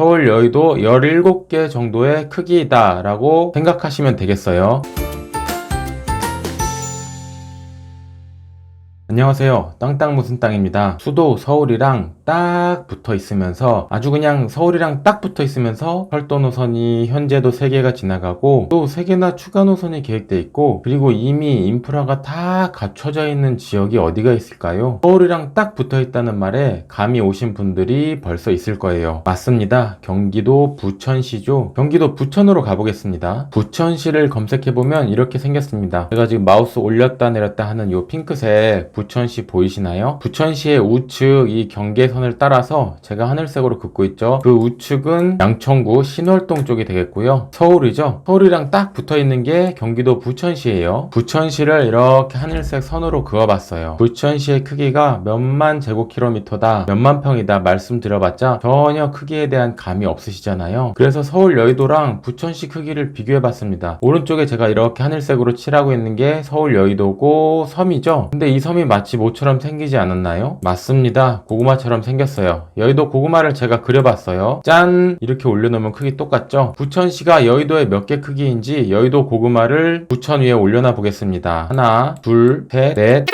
서울 여의도 17개 정도의 크기다라고 생각하시면 되겠어요. 안녕하세요. 땅땅 무슨 땅입니다. 수도 서울이랑 딱 붙어 있으면서 아주 그냥 서울이랑 딱 붙어 있으면서 철도 노선이 현재도 3개가 지나가고 또 3개나 추가 노선이 계획돼 있고 그리고 이미 인프라가 다 갖춰져 있는 지역이 어디가 있을까요? 서울이랑 딱 붙어 있다는 말에 감이 오신 분들이 벌써 있을 거예요. 맞습니다. 경기도 부천시죠. 경기도 부천으로 가보겠습니다. 부천시를 검색해 보면 이렇게 생겼습니다. 제가 지금 마우스 올렸다 내렸다 하는 요 핑크색 부천시 보이시나요? 부천시의 우측 이 경계선을 따라서 제가 하늘색으로 긋고 있죠. 그 우측은 양천구 신월동 쪽이 되겠고요. 서울이죠. 서울이랑 딱 붙어 있는 게 경기도 부천시예요. 부천시를 이렇게 하늘색 선으로 그어봤어요. 부천시의 크기가 몇만 제곱킬로미터다, 몇만 평이다 말씀드려봤자 전혀 크기에 대한 감이 없으시잖아요. 그래서 서울 여의도랑 부천시 크기를 비교해봤습니다. 오른쪽에 제가 이렇게 하늘색으로 칠하고 있는 게 서울 여의도고 섬이죠. 근데 이 섬이 마치 모처럼 생기지 않았나요? 맞습니다. 고구마처럼 생겼어요. 여의도 고구마를 제가 그려봤어요. 짠! 이렇게 올려놓으면 크기 똑같죠? 부천시가 여의도의 몇 개 크기인지 여의도 고구마를 부천 위에 올려놔 보겠습니다. 하나, 둘, 셋, 넷.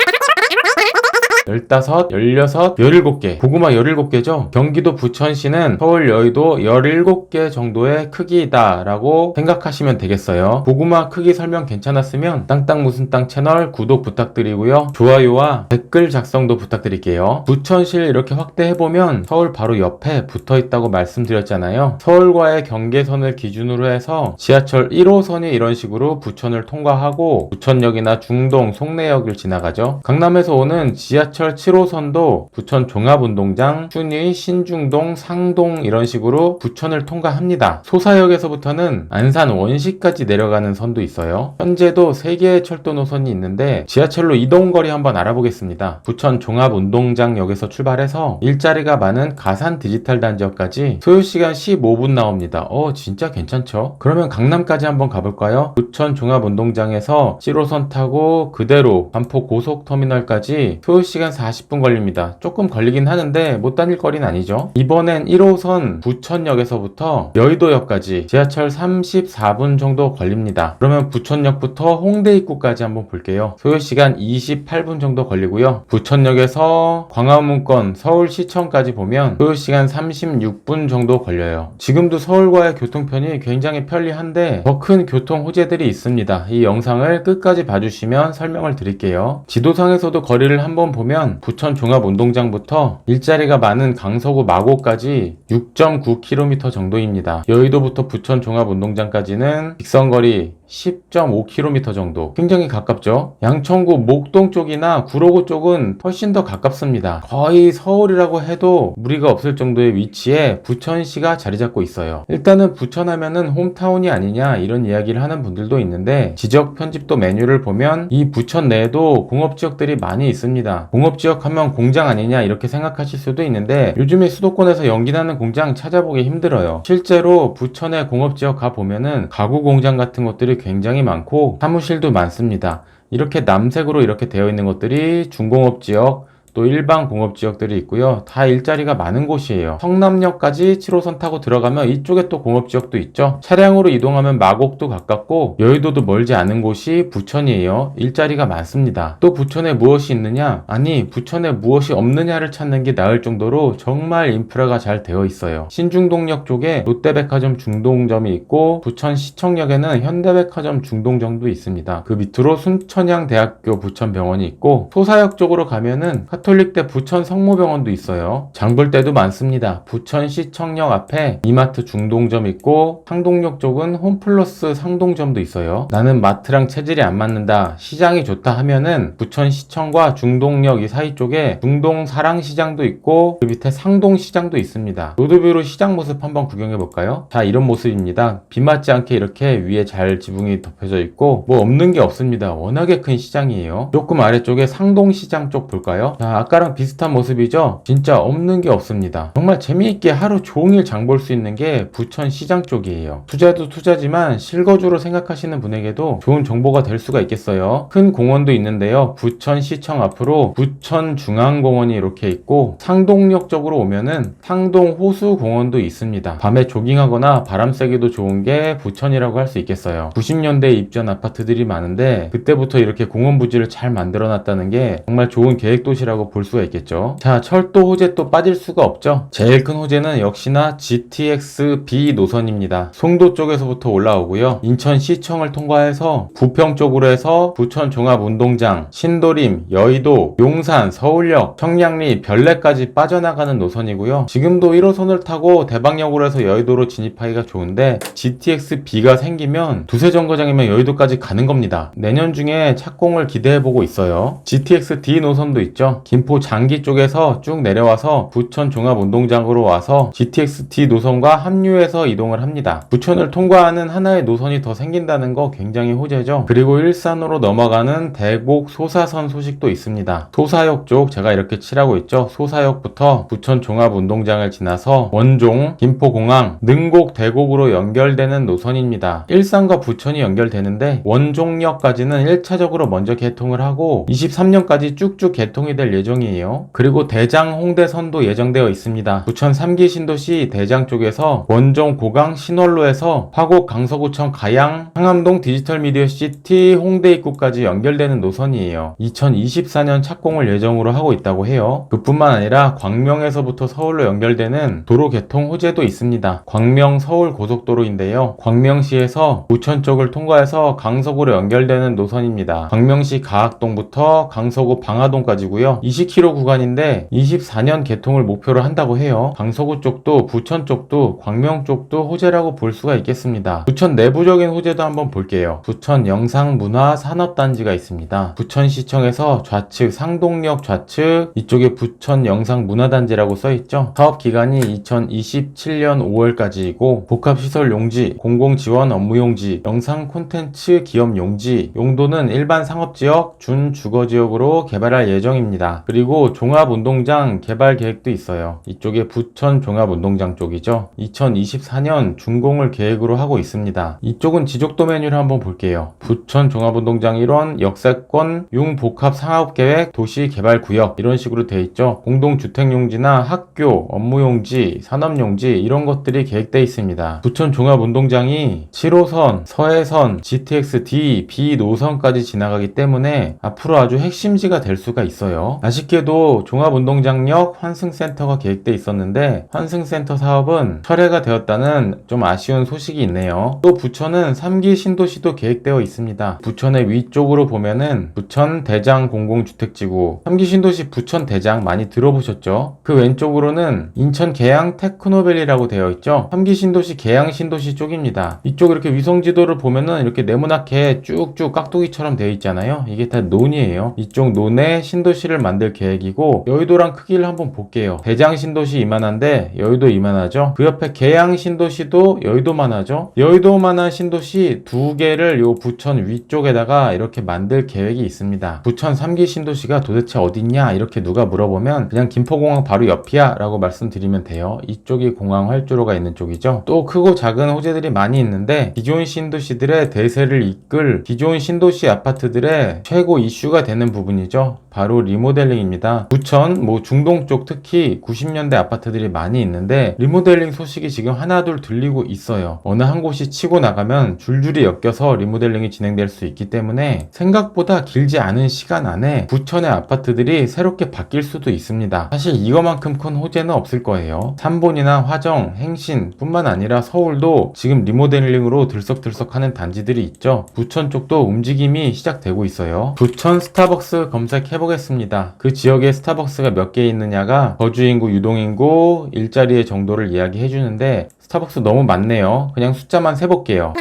15, 16, 17개. 고구마 17개죠? 경기도 부천시는 서울 여의도 17개 정도의 크기다라고 생각하시면 되겠어요. 고구마 크기 설명 괜찮았으면 땅땅 무슨 땅 채널 구독 부탁드리고요. 좋아요와 댓글 작성도 부탁드릴게요. 부천시를 이렇게 확대해보면 서울 바로 옆에 붙어 있다고 말씀드렸잖아요. 서울과의 경계선을 기준으로 해서 지하철 1호선이 이런 식으로 부천을 통과하고 부천역이나 중동, 송내역을 지나가죠. 강남에서 오는 지하철 7호선도 부천 종합운동장, 순위, 신중동, 상동 이런 식으로 부천을 통과합니다. 소사역에서부터는 안산 원시까지 내려가는 선도 있어요. 현재도 3개의 철도 노선이 있는데 지하철로 이동거리 한번 알아보겠습니다. 부천 종합운동장역에서 출발해서 일자리가 많은 가산 디지털 단지역까지 소요시간 15분 나옵니다. 어 진짜 괜찮죠? 그러면 강남까지 한번 가볼까요? 부천 종합운동장에서 7호선 타고 그대로 반포 고속터미널까지 소요시간 40분 걸립니다. 조금 걸리긴 하는데 못 다닐 거리는 아니죠. 이번엔 1호선 부천역에서부터 여의도역까지 지하철 34분 정도 걸립니다. 그러면 부천역부터 홍대 입구까지 한번 볼게요. 소요시간 28분 정도 걸리고요. 부천역에서 광화문권 서울시청까지 보면 소요시간 36분 정도 걸려요. 지금도 서울과의 교통편이 굉장히 편리한데 더 큰 교통 호재들이 있습니다. 이 영상을 끝까지 봐주시면 설명을 드릴게요. 지도상에서도 거리를 한번 보면 부천 종합운동장부터 일자리가 많은 강서구 마고까지 6.9km 정도입니다. 여의도부터 부천 종합운동장까지는 직선거리 10.5km 정도. 굉장히 가깝죠? 양천구 목동 쪽이나 구로구 쪽은 훨씬 더 가깝습니다. 거의 서울이라고 해도 무리가 없을 정도의 위치에 부천시가 자리 잡고 있어요. 일단은 부천 하면은 홈타운이 아니냐 이런 이야기를 하는 분들도 있는데 지적 편집도 메뉴를 보면 이 부천 내에도 공업지역들이 많이 있습니다. 공업지역 하면 공장 아니냐 이렇게 생각하실 수도 있는데 요즘에 수도권에서 연기나는 공장 찾아보기 힘들어요. 실제로 부천의 공업지역 가보면은 가구 공장 같은 것들이 굉장히 많고 사무실도 많습니다. 이렇게 남색으로 이렇게 되어 있는 것들이 중공업 지역 또 일반 공업 지역들이 있고요. 다 일자리가 많은 곳이에요. 성남역까지 7호선 타고 들어가면 이쪽에 또 공업 지역도 있죠. 차량으로 이동하면 마곡도 가깝고 여의도도 멀지 않은 곳이 부천이에요. 일자리가 많습니다. 또 부천에 무엇이 있느냐? 아니 부천에 무엇이 없느냐를 찾는 게 나을 정도로 정말 인프라가 잘 되어 있어요. 신중동역 쪽에 롯데백화점 중동점이 있고 부천시청역에는 현대백화점 중동점도 있습니다. 그 밑으로 순천향대학교 부천병원이 있고 소사역 쪽으로 가면은 카 톨릭대 부천 성모병원도 있어요. 장볼 때도 많습니다. 부천시 청역 앞에 이마트 중동점 있고 상동역 쪽은 홈플러스 상동점도 있어요. 나는 마트랑 체질이 안 맞는다. 시장이 좋다 하면은 부천시청과 중동역 이 사이 쪽에 중동 사랑시장도 있고 그 밑에 상동시장도 있습니다. 로드뷰로 시장 모습 한번 구경해 볼까요? 자 이런 모습입니다. 비 맞지 않게 이렇게 위에 잘 지붕이 덮여져 있고 뭐 없는 게 없습니다. 워낙에 큰 시장이에요. 조금 아래쪽에 상동시장 쪽 볼까요? 자 자, 아까랑 비슷한 모습이죠? 진짜 없는 게 없습니다. 정말 재미있게 하루 종일 장 볼 수 있는 게 부천 시장 쪽이에요. 투자도 투자지만 실거주로 생각하시는 분에게도 좋은 정보가 될 수가 있겠어요. 큰 공원도 있는데요. 부천 시청 앞으로 부천 중앙공원이 이렇게 있고 상동역 쪽으로 오면은 상동 호수공원도 있습니다. 밤에 조깅하거나 바람 쐬기도 좋은 게 부천이라고 할 수 있겠어요. 90년대 입전 아파트들이 많은데 그때부터 이렇게 공원 부지를 잘 만들어 놨다는 게 정말 좋은 계획 도시라고 볼 수가 있겠죠. 자, 철도 호재 또 빠질 수가 없죠. 제일 큰 호재는 역시나 GTX B 노선입니다. 송도 쪽에서부터 올라오고요. 인천 시청을 통과해서 부평 쪽으로 해서 부천 종합운동장, 신도림, 여의도, 용산, 서울역, 청량리, 별내까지 빠져나가는 노선이고요. 지금도 1호선을 타고 대방역으로 해서 여의도로 진입하기가 좋은데 GTX B가 생기면 두세 정거장이면 여의도까지 가는 겁니다. 내년 중에 착공을 기대해 보고 있어요. GTX D 노선도 있죠. 김포 장기 쪽에서 쭉 내려와서 부천 종합운동장으로 와서 GTX D 노선과 합류해서 이동을 합니다. 부천을 통과하는 하나의 노선이 더 생긴다는 거 굉장히 호재죠. 그리고 일산으로 넘어가는 대곡 소사선 소식도 있습니다. 소사역 쪽 제가 이렇게 칠하고 있죠. 소사역부터 부천 종합운동장을 지나서 원종, 김포공항, 능곡, 대곡으로 연결되는 노선입니다. 일산과 부천이 연결되는데 원종역까지는 1차적으로 먼저 개통을 하고 23년까지 쭉쭉 개통이 될 예정이에요. 그리고 대장 홍대선도 예정되어 있습니다. 부천 3기 신도시 대장 쪽에서 원종 고강 신월로에서 화곡 강서구청 가양 상암동 디지털 미디어 시티 홍대 입구까지 연결되는 노선이에요. 2024년 착공을 예정으로 하고 있다고 해요. 그뿐만 아니라 광명에서부터 서울로 연결되는 도로 개통 호재도 있습니다. 광명 서울 고속도로인데요. 광명시에서 부천 쪽을 통과해서 강서구로 연결되는 노선입니다. 광명시 가학동부터 강서구 방화동까지고요. 20km 구간인데 24년 개통을 목표로 한다고 해요. 강서구 쪽도 부천 쪽도 광명 쪽도 호재라고 볼 수가 있겠습니다. 부천 내부적인 호재도 한번 볼게요. 부천 영상문화산업단지가 있습니다. 부천시청에서 좌측 상동역 좌측 이쪽에 부천 영상문화단지라고 써있죠. 사업 기간이 2027년 5월까지이고 복합시설 용지, 공공지원 업무 용지, 영상 콘텐츠 기업 용지, 용도는 일반 상업지역, 준주거지역으로 개발할 예정입니다. 그리고 종합운동장 개발 계획도 있어요. 이쪽에 부천 종합운동장 쪽이죠. 2024년 준공을 계획으로 하고 있습니다. 이쪽은 지적도 메뉴를 한번 볼게요. 부천 종합운동장 일원 역세권 융복합 상업계획 도시개발구역 이런 식으로 돼 있죠. 공동주택용지나 학교, 업무용지, 산업용지 이런 것들이 계획돼 있습니다. 부천 종합운동장이 7호선, 서해선, GTX D, B 노선까지 지나가기 때문에 앞으로 아주 핵심지가 될 수가 있어요. 아쉽게도 종합운동장역 환승센터가 계획돼 있었는데 환승센터 사업은 철회가 되었다는 좀 아쉬운 소식이 있네요. 또 부천은 3기 신도시도 계획되어 있습니다. 부천의 위쪽으로 보면은 부천 대장 공공주택지구 3기 신도시 부천 대장 많이 들어보셨죠? 그 왼쪽으로는 인천 계양 테크노밸리라고 되어 있죠. 3기 신도시 계양 신도시 쪽입니다. 이쪽 이렇게 위성 지도를 보면은 이렇게 네모나게 쭉쭉 깍두기처럼 되어 있잖아요. 이게 다 논이에요. 이쪽 논에 신도시를 만들 계획이고 여의도랑 크기를 한번 볼게요. 대장 신도시 이만한데 여의도 이만하죠. 그 옆에 계양 신도시도 여의도만 하죠. 여의도만한 신도시 두 개를 요 부천 위쪽에다가 이렇게 만들 계획이 있습니다. 부천 3기 신도시가 도대체 어딨냐 이렇게 누가 물어보면 그냥 김포공항 바로 옆이야 라고 말씀드리면 돼요. 이쪽이 공항 활주로가 있는 쪽이죠. 또 크고 작은 호재들이 많이 있는데 기존 신도시들의 대세를 이끌 기존 신도시 아파트들의 최고 이슈가 되는 부분이죠. 바로 리모델 링입니다. 부천, 뭐 중동 쪽 특히 90년대 아파트들이 많이 있는데 리모델링 소식이 지금 하나둘 들리고 있어요. 어느 한 곳이 치고 나가면 줄줄이 엮여서 리모델링이 진행될 수 있기 때문에 생각보다 길지 않은 시간 안에 부천의 아파트들이 새롭게 바뀔 수도 있습니다. 사실 이거만큼 큰 호재는 없을 거예요. 삼본이나 화정, 행신 뿐만 아니라 서울도 지금 리모델링으로 들썩들썩 하는 단지들이 있죠. 부천 쪽도 움직임이 시작되고 있어요. 부천 스타벅스 검색해보겠습니다. 그 지역에 스타벅스가 몇 개 있느냐가 거주인구, 유동인구, 일자리의 정도를 이야기해 주는데 스타벅스 너무 많네요. 그냥 숫자만 세볼게요.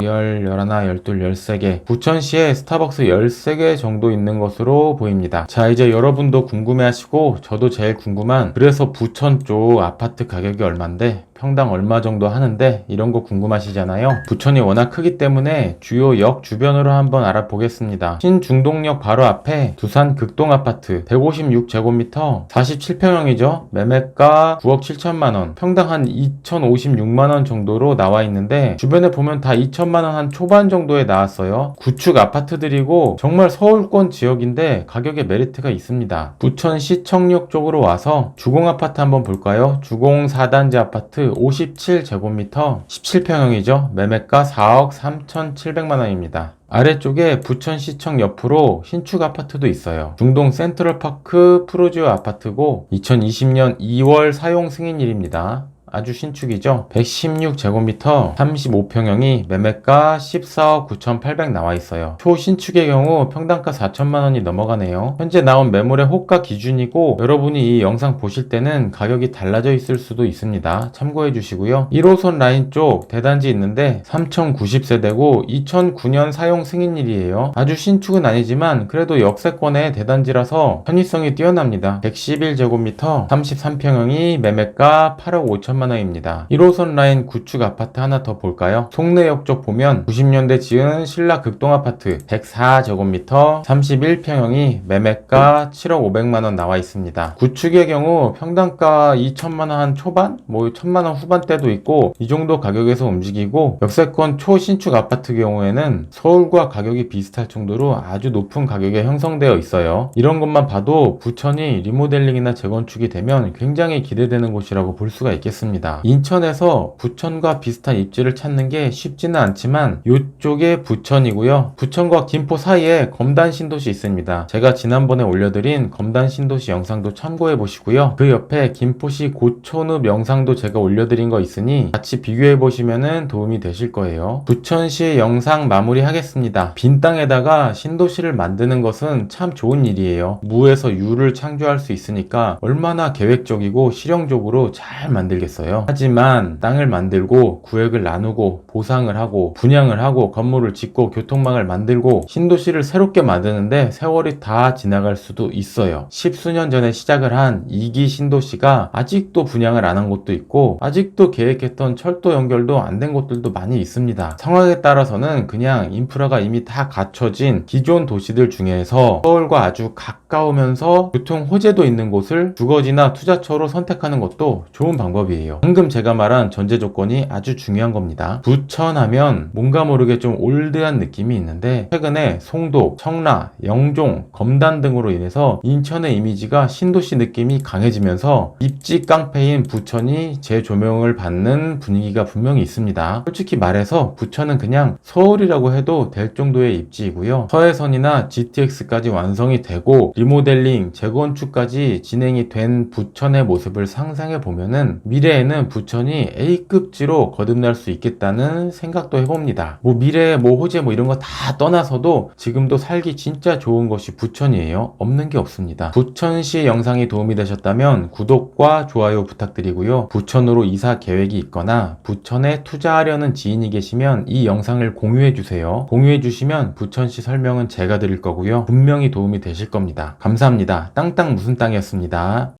10, 11, 12, 13개. 부천시에 스타벅스 13개 정도 있는 것으로 보입니다. 자, 이제 여러분도 궁금해 하시고, 저도 제일 궁금한, 그래서 부천 쪽 아파트 가격이 얼만데, 평당 얼마 정도 하는데 이런 거 궁금하시잖아요. 부천이 워낙 크기 때문에 주요 역 주변으로 한번 알아보겠습니다. 신중동역 바로 앞에 두산 극동 아파트 156제곱미터 47평형이죠. 매매가 9억 7천만 원, 평당 한 2,056만 원 정도로 나와 있는데 주변에 보면 다 2천만 원 한 초반 정도에 나왔어요. 구축 아파트들이고 정말 서울권 지역인데 가격에 메리트가 있습니다. 부천 시청역 쪽으로 와서 주공 아파트 한번 볼까요? 주공 4단지 아파트 57제곱미터 17평형이죠. 매매가 4억 3,700만 원입니다. 아래쪽에 부천시청 옆으로 신축 아파트도 있어요. 중동 센트럴파크 프로지오 아파트고 2020년 2월 사용 승인일입니다. 아주 신축이죠. 116제곱미터 35평형이 매매가 14억 9,800 나와 있어요. 초신축의 경우 평당가 4천만 원이 넘어가네요. 현재 나온 매물의 호가 기준이고 여러분이 이 영상 보실 때는 가격이 달라져 있을 수도 있습니다. 참고해 주시고요. 1호선 라인 쪽 대단지 있는데 3,090세대고 2009년 사용 승인일이에요. 아주 신축은 아니지만 그래도 역세권의 대단지라서 편의성이 뛰어납니다. 111제곱미터 33평형이 매매가 8억 5천 만 원입니다. 1호선 라인 구축 아파트 하나 더 볼까요? 송내역 쪽 보면 90년대 지은 신라 극동 아파트 104제곱미터 31평형이 매매가 7억 5백만 원 나와 있습니다. 구축의 경우 평당가 2천만 원한 초반, 뭐 1천만 원 후반대도 있고 이 정도 가격에서 움직이고 역세권 초신축 아파트 경우에는 서울과 가격이 비슷할 정도로 아주 높은 가격에 형성되어 있어요. 이런 것만 봐도 부천이 리모델링이나 재건축이 되면 굉장히 기대되는 곳이라고 볼 수가 있겠습니다. 인천에서 부천과 비슷한 입지를 찾는 게 쉽지는 않지만 이쪽에 부천이고요. 부천과 김포 사이에 검단 신도시 있습니다. 제가 지난번에 올려드린 검단 신도시 영상도 참고해 보시고요. 그 옆에 김포시 고촌읍 영상도 제가 올려드린 거 있으니 같이 비교해 보시면 도움이 되실 거예요. 부천시 영상 마무리하겠습니다. 빈 땅에다가 신도시를 만드는 것은 참 좋은 일이에요. 무에서 유를 창조할 수 있으니까 얼마나 계획적이고 실용적으로 잘 만들겠 어요. 하지만 땅을 만들고 구획을 나누고 보상을 하고 분양을 하고 건물을 짓고 교통망을 만들고 신도시를 새롭게 만드는데 세월이 다 지나갈 수도 있어요. 십수년 전에 시작을 한 2기 신도시가 아직도 분양을 안 한 곳도 있고 아직도 계획했던 철도 연결도 안 된 곳들도 많이 있습니다. 상황에 따라서는 그냥 인프라가 이미 다 갖춰진 기존 도시들 중에서 서울과 아주 가까우면서 교통 호재도 있는 곳을 주거지나 투자처로 선택하는 것도 좋은 방법이에요. 방금 제가 말한 전제 조건이 아주 중요한 겁니다. 부천하면 뭔가 모르게 좀 올드한 느낌이 있는데 최근에 송도, 청라, 영종, 검단 등으로 인해서 인천의 이미지가 신도시 느낌이 강해지면서 입지 깡패인 부천이 재조명을 받는 분위기가 분명히 있습니다. 솔직히 말해서 부천은 그냥 서울이라고 해도 될 정도의 입지이고요. 서해선이나 GTX까지 완성이 되고 리모델링, 재건축까지 진행이 된 부천의 모습을 상상해 보면은 미래에는 부천이 A급지로 거듭날 수 있겠다는 생각도 해봅니다. 뭐 미래, 뭐 호재, 뭐 이런 거 다 떠나서도 지금도 살기 진짜 좋은 것이 부천이에요. 없는 게 없습니다. 부천시 영상이 도움이 되셨다면 구독과 좋아요 부탁드리고요. 부천으로 이사 계획이 있거나 부천에 투자하려는 지인이 계시면 이 영상을 공유해 주세요. 공유해 주시면 부천시 설명은 제가 드릴 거고요. 분명히 도움이 되실 겁니다. 감사합니다. 땅땅 무슨 땅이었습니다.